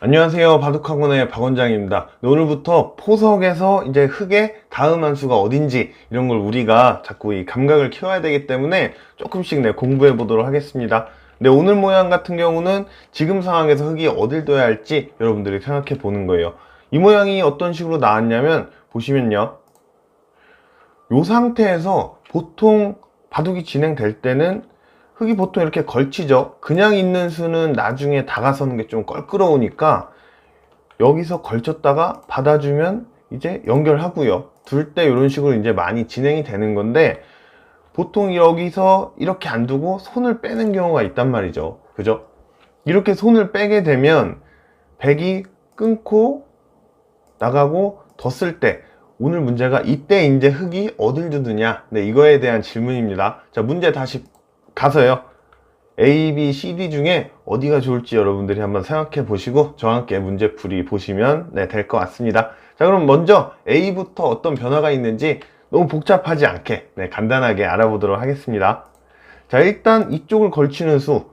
안녕하세요. 바둑학원의 박원장입니다. 네, 오늘부터 포석에서 이제 흙의 다음 한 수가 어딘지 이런 걸 우리가 자꾸 이 감각을 키워야 되기 때문에 조금씩 네, 공부해 보도록 하겠습니다. 네, 오늘 모양 같은 경우는 지금 상황에서 흙이 어딜 둬야 할지 여러분들이 생각해 보는 거예요. 이 모양이 어떤 식으로 나왔냐면 보시면요. 이 상태에서 보통 바둑이 진행될 때는 흙이 보통 이렇게 걸치죠. 그냥 있는 수는 나중에 다가서는 게 좀 껄끄러우니까 여기서 걸쳤다가 받아주면 이제 연결하고요. 둘 때 이런 식으로 이제 많이 진행이 되는 건데 보통 여기서 이렇게 안 두고 손을 빼는 경우가 있단 말이죠. 그죠? 이렇게 손을 빼게 되면 백이 끊고 나가고 뒀을 때 오늘 문제가 이때 이제 흙이 어딜 두느냐 네 이거에 대한 질문입니다 자 문제 다시 가서요. A, B, C, D 중에 어디가 좋을지 여러분들이 한번 생각해 보시고 저와 함께 문제풀이 보시면 네, 될 것 같습니다. 자 그럼 먼저 A부터 어떤 변화가 있는지 너무 복잡하지 않게 네, 간단하게 알아보도록 하겠습니다. 자 일단 이쪽을 걸치는 수.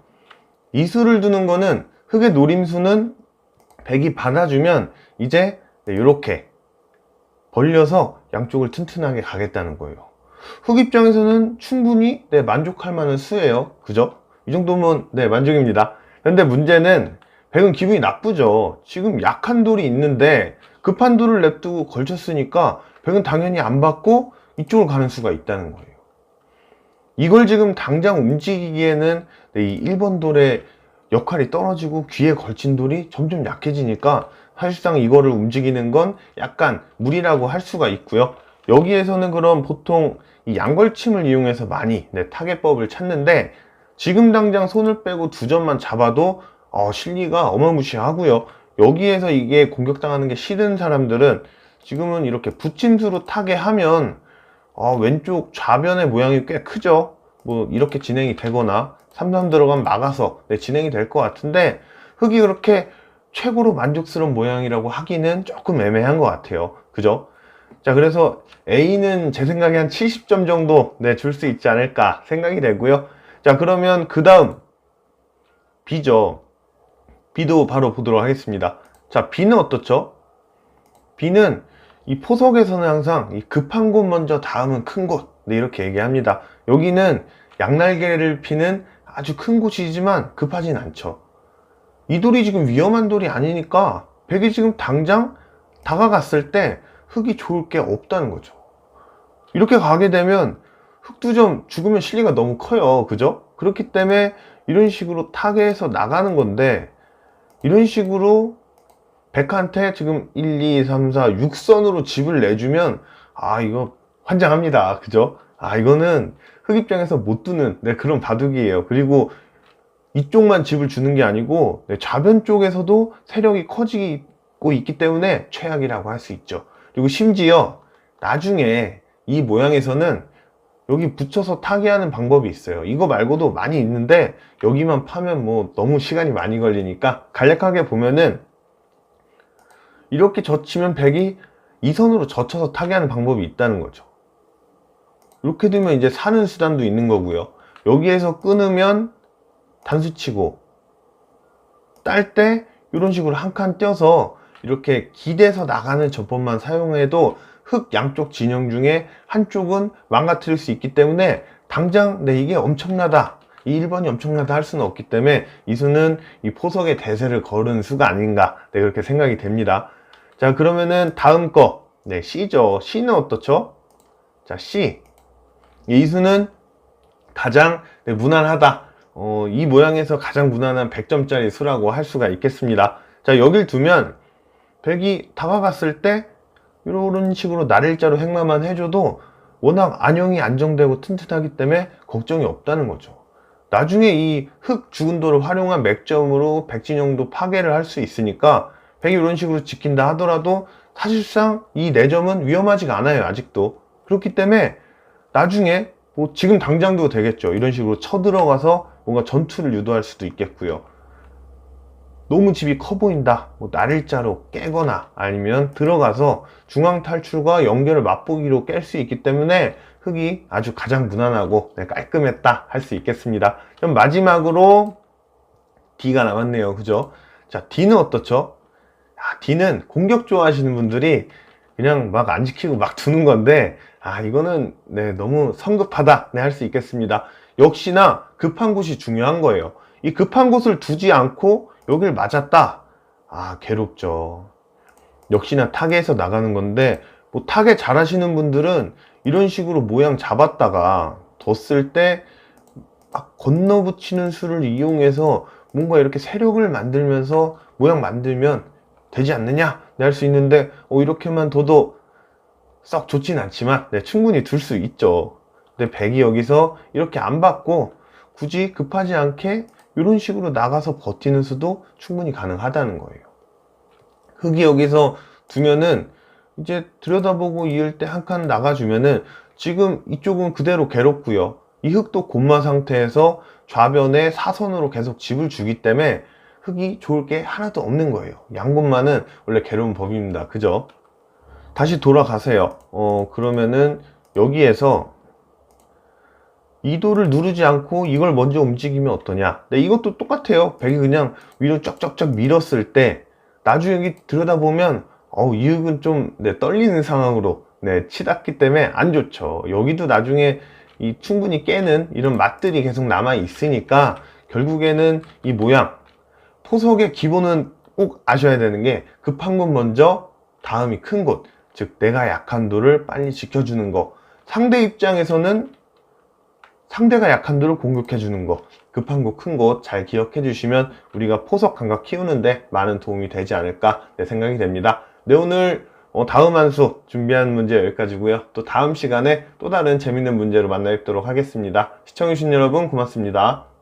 이 수를 두는 거는 흙의 노림수는 백이 받아주면 이제 이렇게 벌려서 양쪽을 튼튼하게 가겠다는 거예요. 흙 입장에서는 충분히 네, 만족할 만한 수예요. 그죠? 이 정도면 네, 만족입니다. 근데 문제는 백은 기분이 나쁘죠. 지금 약한 돌이 있는데 급한 돌을 냅두고 걸쳤으니까 백은 당연히 안 받고 이쪽으로 가는 수가 있다는 거예요. 이걸 지금 당장 움직이기에는 네, 이 1번 돌의 역할이 떨어지고 귀에 걸친 돌이 점점 약해지니까 사실상 이거를 움직이는 건 약간 무리라고 할 수가 있고요. 여기에서는 그럼 보통 이 양걸침을 이용해서 많이 네, 타겟법을 찾는데 지금 당장 손을 빼고 두 점만 잡아도 어, 실리가 어마무시하고요. 여기에서 이게 공격당하는 게 싫은 사람들은 지금은 이렇게 붙임수로 타게 하면 어, 왼쪽 좌변의 모양이 꽤 크죠. 뭐 이렇게 진행이 되거나 3-3 들어가면 막아서 네, 진행이 될 것 같은데 흙이 그렇게 최고로 만족스러운 모양이라고 하기는 조금 애매한 것 같아요. 그죠? 자, 그래서 A는 제 생각에 한 70점 정도 네, 줄 수 있지 않을까 생각이 되고요. 자, 그러면 그 다음 B죠. B도 바로 보도록 하겠습니다. 자, B는 어떻죠? B는 이 포석에서는 항상 이 급한 곳 먼저 다음은 큰 곳. 네, 이렇게 얘기합니다. 여기는 양날개를 피는 아주 큰 곳이지만 급하진 않죠. 이 돌이 지금 위험한 돌이 아니니까 백이 지금 당장 다가갔을 때 흙이 좋을 게 없다는 거죠. 이렇게 가게 되면 흙두점 죽으면 실리가 너무 커요. 그죠? 그렇기 때문에 이런 식으로 타겟에서 나가는 건데 이런 식으로 백한테 지금 1, 2, 3, 4, 6선으로 집을 내주면 아 이거 환장합니다. 그죠? 아 이거는 흙 입장에서 못 두는 네, 그런 바둑이에요. 그리고 이쪽만 집을 주는 게 아니고 네, 좌변 쪽에서도 세력이 커지고 있기 때문에 최악이라고 할 수 있죠. 그리고 심지어 나중에 이 모양에서는 여기 붙여서 타개하는 방법이 있어요. 이거 말고도 많이 있는데 여기만 파면 뭐 너무 시간이 많이 걸리니까 간략하게 보면은 이렇게 젖히면 백이 이 선으로 젖혀서 타개하는 방법이 있다는 거죠. 이렇게 되면 이제 사는 수단도 있는 거고요. 여기에서 끊으면 단수 치고 딸 때 이런 식으로 한 칸 떼어서 이렇게 기대서 나가는 전법만 사용해도 흙 양쪽 진영 중에 한쪽은 망가뜨릴 수 있기 때문에 당장 네 이게 엄청나다. 이 1번이 엄청나다 할 수는 없기 때문에 이 수는 이 포석의 대세를 걸은 수가 아닌가 네 그렇게 생각이 됩니다. 자 그러면은 다음 거. 네, C죠. C는 어떻죠? 자 C. 이 수는 가장 네, 무난하다. 어, 이 모양에서 가장 무난한 100점짜리 수라고 할 수가 있겠습니다. 자, 여길 두면 백이 다가갔을 때 이런 식으로 날일자로 행마만 해줘도 워낙 안형이 안정되고 튼튼하기 때문에 걱정이 없다는 거죠. 나중에 이흙 돌을 활용한 맥점으로 백진영도 파괴를 할 수 있으니까 백이 이런 식으로 지킨다 하더라도 사실상 이 내점은 위험하지가 않아요 아직도 그렇기 때문에 나중에 뭐 지금 당장도 되겠죠 이런 식으로 쳐들어가서 뭔가 전투를 유도할 수도 있겠고요. 너무 집이 커 보인다. 뭐 날일자로 깨거나 아니면 들어가서 중앙 탈출과 연결을 맛보기로 깰 수 있기 때문에 흙이 아주 가장 무난하고 네, 깔끔했다 할 수 있겠습니다. 그럼 마지막으로 D가 남았네요. 그죠? 자, D는 어떻죠? 아, D는 공격 좋아하시는 분들이 그냥 막 안 지키고 막 두는 건데, 아, 이거는, 네, 너무 성급하다. 네, 할 수 있겠습니다. 역시나 급한 곳이 중요한 거예요. 이 급한 곳을 두지 않고 여길 맞았다. 아, 괴롭죠. 역시나 타겟에서 나가는 건데, 뭐 타겟 잘 하시는 분들은 이런 식으로 모양 잡았다가 뒀을 때 막 건너붙이는 수를 이용해서 뭔가 이렇게 세력을 만들면서 모양 만들면 되지 않느냐 네, 할수 있는데 어, 이렇게만 둬도 썩 좋진 않지만 네, 충분히 둘 수 있죠 근데 백이 여기서 이렇게 안 받고 굳이 급하지 않게 이런 식으로 나가서 버티는 수도 충분히 가능하다는 거예요 흑이 여기서 두면은 이제 들여다보고 이을 때 한 칸 나가주면은 지금 이쪽은 그대로 괴롭고요 이 흑도 곤마 상태에서 좌변에 사선으로 계속 집을 주기 때문에 흑이 좋을 게 하나도 없는 거예요. 양곤마는 원래 괴로운 법입니다. 그죠? 다시 돌아가세요. 어, 그러면은 여기에서 이도를 누르지 않고 이걸 먼저 움직이면 어떠냐? 네, 이것도 똑같아요. 백이 그냥 위로 쫙쫙쫙 밀었을 때 나중에 여기 들여다보면 어우, 이 흑은 좀 네, 떨리는 상황으로 네, 치닫기 때문에 안 좋죠. 여기도 나중에 이 충분히 깨는 이런 맛들이 계속 남아 있으니까 결국에는 이 모양 포석의 기본은 꼭 아셔야 되는 게 급한 곳 먼저 다음이 큰 곳, 즉 내가 약한 도를 빨리 지켜주는 거. 상대 입장에서는 상대가 약한 도를 공격해 주는 거. 급한 곳, 큰 곳 잘 기억해 주시면 우리가 포석 감각 키우는데 많은 도움이 되지 않을까 내 생각이 됩니다. 네, 오늘 어, 다음 한 수 준비한 문제 여기까지고요. 또 다음 시간에 또 다른 재밌는 문제로 만나 뵙도록 하겠습니다. 시청해주신 여러분 고맙습니다.